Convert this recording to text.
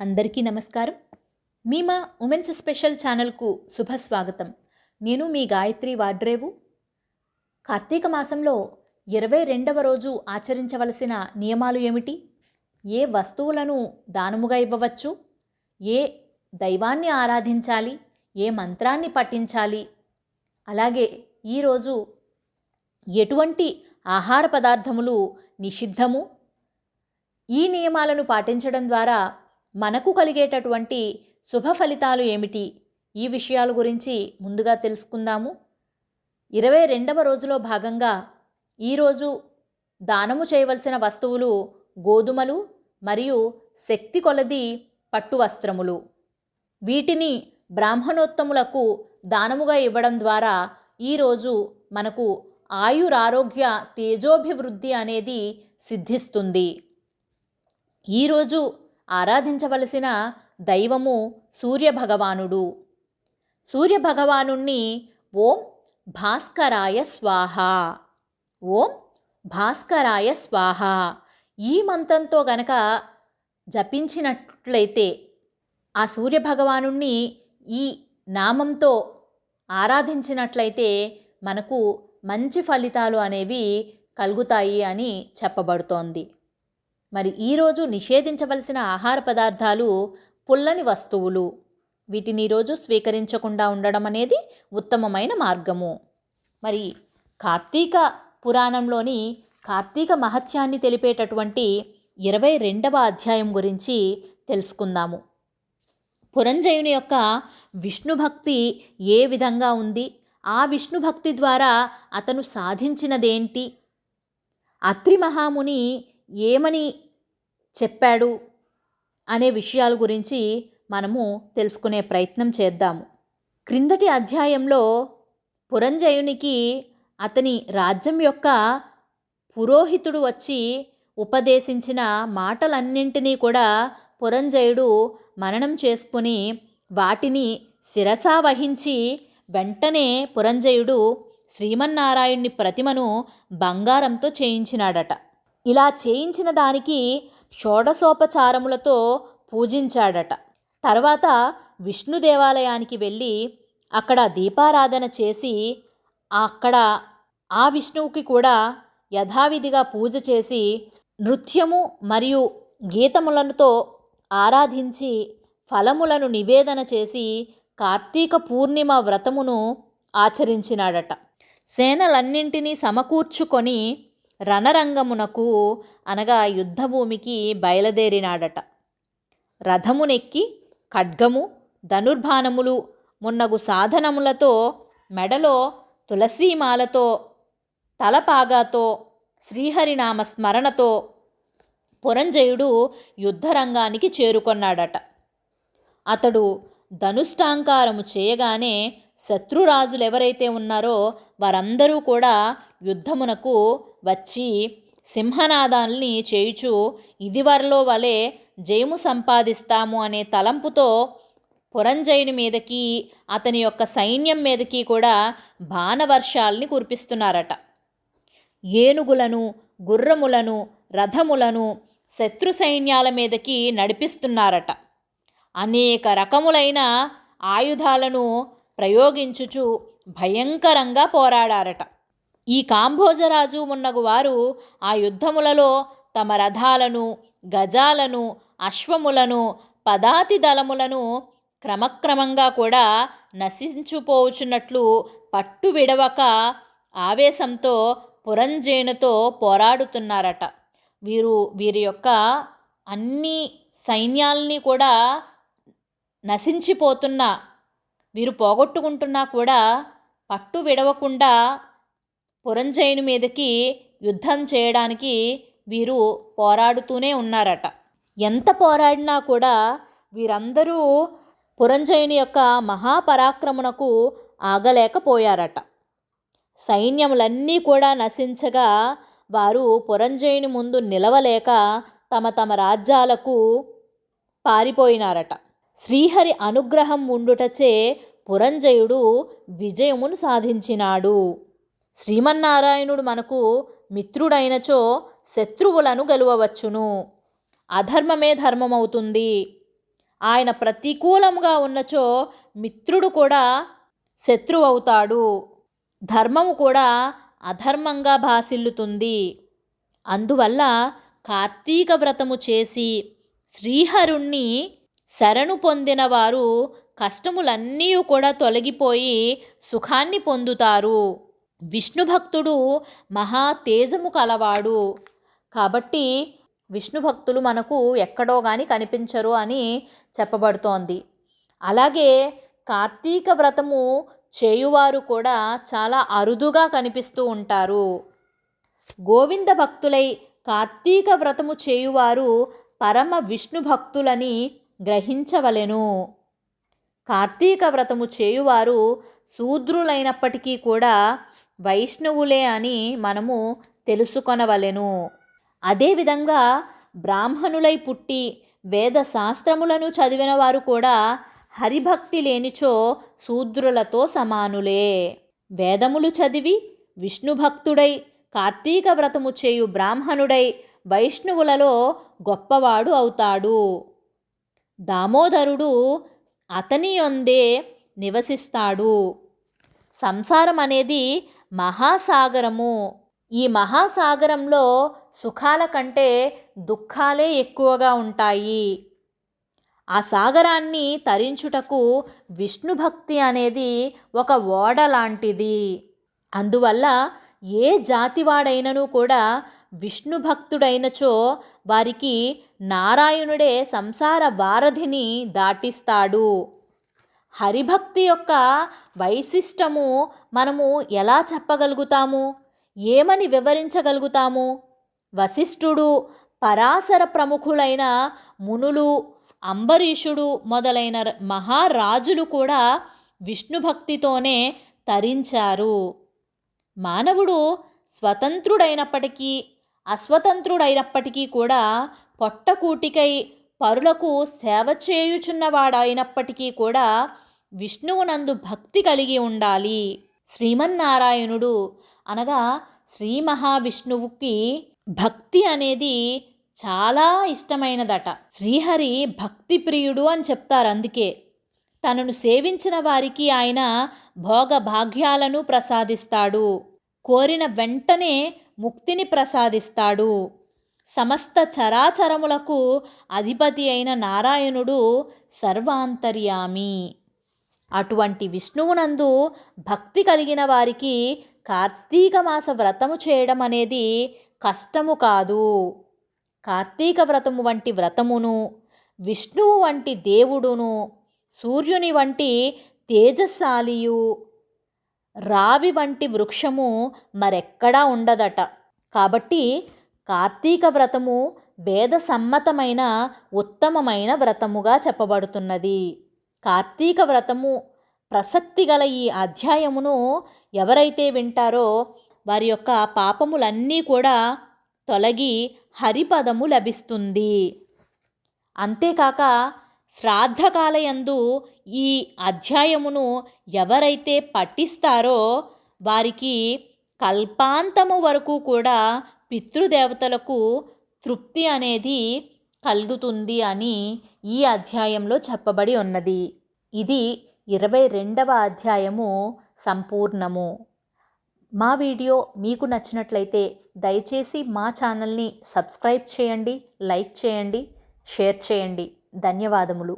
అందరికీ నమస్కారం. మీ మా ఉమెన్స్ స్పెషల్ ఛానల్కు శుభ స్వాగతం. నేను మీ గాయత్రి వాడ్రేవు. కార్తీక మాసంలో ఇరవై రెండవ రోజు ఆచరించవలసిన నియమాలు ఏమిటి? ఏ వస్తువులను దానముగా ఇవ్వవచ్చు? ఏ దైవాన్ని ఆరాధించాలి? ఏ మంత్రాన్ని పఠించాలి? అలాగే ఈరోజు ఎటువంటి ఆహార పదార్థములు నిషిద్ధము? ఈ నియమాలను పాటించడం ద్వారా మనకు కలిగేటటువంటి శుభ ఫలితాలు ఏమిటి? ఈ విషయాల గురించి ముందుగా తెలుసుకుందాము. ఇరవై రెండవ రోజులో భాగంగా ఈరోజు దానము చేయవలసిన వస్తువులు గోధుమలు మరియు శక్తి కొలది పట్టు వస్త్రములు. వీటిని బ్రాహ్మణోత్తములకు దానముగా ఇవ్వడం ద్వారా ఈరోజు మనకు ఆయురారోగ్య తేజోభివృద్ధి అనేది సిద్ధిస్తుంది. ఈరోజు ఆరాధించవలసిన దైవము సూర్యభగవానుడు. సూర్యభగవానుణ్ణి ఓం భాస్కరాయ స్వాహ. ఓం భాస్కరాయ స్వాహ. ఈ మంత్రంతో గనక జపించినట్లయితే ఆ సూర్యభగవానుణ్ణి ఈ నామంతో ఆరాధించినట్లయితే మనకు మంచి ఫలితాలు అనేవి కలుగుతాయి అని చెప్పబడుతోంది. మరి ఈరోజు నిషేధించవలసిన ఆహార పదార్థాలు పుల్లని వస్తువులు. వీటిని ఈరోజు స్వీకరించకుండా ఉండడం అనేది ఉత్తమమైన మార్గము. మరి కార్తీక పురాణంలోని కార్తీక మహత్యాన్ని తెలిపేటటువంటి ఇరవై రెండవ అధ్యాయం గురించి తెలుసుకుందాము. పురంజయుని యొక్క విష్ణు భక్తి ఏ విధంగా ఉంది? ఆ విష్ణు భక్తి ద్వారా అతను సాధించినదేంటి? అత్రి మహాముని ఏమని చెప్పాడు అనే విషయాల గురించి మనము తెలుసుకునే ప్రయత్నం చేద్దాము. క్రిందటి అధ్యాయంలో పురంజయునికి అతని రాజ్యం యొక్క పురోహితుడు వచ్చి ఉపదేశించిన మాటలన్నింటినీ కూడా పురంజయుడు మననం చేసుకుని వాటిని శిరసా వహించి వెంటనే పురంజయుడు శ్రీమన్నారాయణ్ణి ప్రతిమను బంగారంతో చేయించినాడట. ఇలా చేయించిన దానికి షోడసోపచారములతో పూజించాడట. తర్వాత విష్ణు దేవాలయానికి వెళ్ళి అక్కడ దీపారాధన చేసి అక్కడ ఆ విష్ణువుకి కూడా యథావిధిగా పూజ చేసి నృత్యము మరియు గీతములతో ఆరాధించి ఫలములను నివేదన చేసి కార్తీక పూర్ణిమ వ్రతమును ఆచరించినాడట. సేనలన్నింటినీ సమకూర్చుకొని రణరంగమునకు అనగా యుద్ధభూమికి బయలుదేరినాడట. రథమునెక్కి ఖడ్గము ధనుర్బాణములు మున్నగు సాధనములతో మెడలో తులసీమాలతో తలపాగాతో శ్రీహరినామ స్మరణతో పురంజయుడు యుద్ధరంగానికి చేరుకొన్నాడట. అతడు ధనుష్టాంకారము చేయగానే శత్రురాజులెవరైతే ఉన్నారో వారందరూ కూడా యుద్ధమునకు వచ్చి సింహనాదాల్ని చేయుచు ఇదివరలో వలె జయము సంపాదిస్తాము అనే తలంపుతో పురంజయుని మీదకి అతని యొక్క సైన్యం మీదకి కూడా బాణవర్షాల్ని కురిపిస్తున్నారట. ఏనుగులను గుర్రములను రథములను శత్రు సైన్యాల మీదకి నడిపిస్తున్నారట. అనేక రకములైన ఆయుధాలను ప్రయోగించుచు భయంకరంగా పోరాడారట. ఈ కాంభోజరాజు మున్నగు వారు ఆ యుద్ధములలో తమ రథాలను గజాలను అశ్వములను పదాతి దళములను క్రమక్రమంగా కూడా నశించుపోవుచున్నట్లు పట్టు విడవక ఆవేశంతో పురంజేనుతో పోరాడుతున్నారట. వీరు వీరి యొక్క అన్ని సైన్యాల్ని కూడా నశించిపోతున్న వీరు పోగొట్టుకుంటున్నా కూడా పట్టు విడవకుండా పురంజయుని మీదకి యుద్ధం చేయడానికి వీరు పోరాడుతూనే ఉన్నారట. ఎంత పోరాడినా కూడా వీరందరూ పురంజయుని యొక్క మహాపరాక్రమణకు ఆగలేకపోయారట. సైన్యములన్నీ కూడా నశించగా వారు పురంజయుని ముందు నిలవలేక తమ తమ రాజ్యాలకు పారిపోయినారట. శ్రీహరి అనుగ్రహం ఉండుటచే పురంజయుడు విజయమును సాధించినాడు. శ్రీమన్నారాయణుడు మనకు మిత్రుడైనచో శత్రువులను గెలువవచ్చును. అధర్మమే ధర్మమవుతుంది. ఆయన ప్రతికూలంగా ఉన్నచో మిత్రుడు కూడా శత్రువు అవుతాడు ధర్మము కూడా అధర్మంగా భాసిల్లుతుంది. అందువల్ల కార్తీక వ్రతము చేసి శ్రీహరుణ్ణి శరణు పొందిన వారు కష్టములన్నీ కూడా తొలగిపోయి సుఖాన్ని పొందుతారు. విష్ణు భక్తుడు మహా తేజము కలవాడు కాబట్టి విష్ణు భక్తులు మనకు ఎక్కడో కానీ కనిపించరు అని చెప్పబడుతోంది. అలాగే కార్తీక వ్రతము చేయువారు కూడా చాలా అరుదుగా కనిపిస్తూ ఉంటారు. గోవింద భక్తులై కార్తీక వ్రతము చేయువారు పరమ విష్ణు భక్తులని గ్రహించవలెను. కార్తీక వ్రతము చేయువారు శూద్రులైనప్పటికీ కూడా వైష్ణవులే అని మనము తెలుసుకొనవలెను. అదేవిధంగా బ్రాహ్మణులై పుట్టి వేద శాస్త్రములను చదివిన వారు కూడా హరిభక్తి లేనిచో శూద్రులతో సమానులే. వేదములు చదివి విష్ణు భక్తుడై కార్తీక వ్రతము చేయు బ్రాహ్మణుడై వైష్ణవులలో గొప్పవాడు అవుతాడు. దామోదరుడు అతని యొందే నివసిస్తాడు. సంసారం అనేది మహాసాగరము. ఈ మహాసాగరంలో సుఖాల కంటే దుఃఖాలే ఎక్కువగా ఉంటాయి. ఆ సాగరాన్ని తరించుటకు విష్ణు భక్తి అనేది ఒక ఓడ లాంటిది. అందువల్ల ఏ జాతివాడైనను కూడా విష్ణు భక్తుడైనచో వారికి నారాయణుడే సంసార వారధిని దాటిస్తాడు. హరిభక్తి యొక్క వైశిష్టము మనము ఎలా చెప్పగలుగుతాము? ఏమని వివరించగలుగుతాము? వశిష్ఠుడు పరాశర ప్రముఖులైన మునులు అంబరీషుడు మొదలైన మహారాజులు కూడా విష్ణు భక్తితోనే తరించారు. మానవుడు స్వతంత్రుడైనప్పటికీ అస్వతంత్రుడైనప్పటికీ కూడా పొట్టకూటికై పరులకు సేవ చేయుచున్నవాడైనప్పటికీ కూడా విష్ణువునందు భక్తి కలిగి ఉండాలి. శ్రీమన్నారాయణుడు అనగా శ్రీ మహావిష్ణువుకి భక్తి అనేది చాలా ఇష్టమైనదట. శ్రీహరి భక్తి ప్రియుడు అని చెప్తారు అందుకే. తనను సేవించిన వారికి ఆయన భోగ భాగ్యాలను ప్రసాదిస్తాడు. కోరిన వెంటనే ముక్తిని ప్రసాదిస్తాడు. సమస్త చరాచరములకు అధిపతి అయిన నారాయణుడు సర్వాంతర్యామి. అటువంటి విష్ణువునందు భక్తి కలిగిన వారికి కార్తీక మాస వ్రతము చేయడం అనేది కష్టము కాదు. కార్తీక వ్రతము వంటి వ్రతమును విష్ణువు వంటి దేవుడును సూర్యుని వంటి తేజశాలియు రావి వంటి వృక్షము మరెక్కడా ఉండదట. కాబట్టి కార్తీక వ్రతము వేద సమ్మతమైన ఉత్తమమైన వ్రతముగా చెప్పబడుతున్నది. కార్తీక వ్రతము ప్రసక్తి గల ఈ అధ్యాయమును ఎవరైతే వింటారో వారి యొక్క పాపములన్నీ కూడా తొలగి హరిపదము లభిస్తుంది. అంతేకాక శ్రాద్ధకాలయందు ఈ అధ్యాయమును ఎవరైతే పఠిస్తారో వారికి కల్పాంతము వరకు కూడా పితృదేవతలకు తృప్తి అనేది కలుగుతుంది అని ఈ అధ్యాయంలో చెప్పబడి ఉన్నది. ఇది ఇరవై రెండవ అధ్యాయము సంపూర్ణము. మా వీడియో మీకు నచ్చినట్లయితే దయచేసి మా ఛానల్ని సబ్స్క్రైబ్ చేయండి లైక్ చేయండి షేర్ చేయండి. ధన్యవాదములు.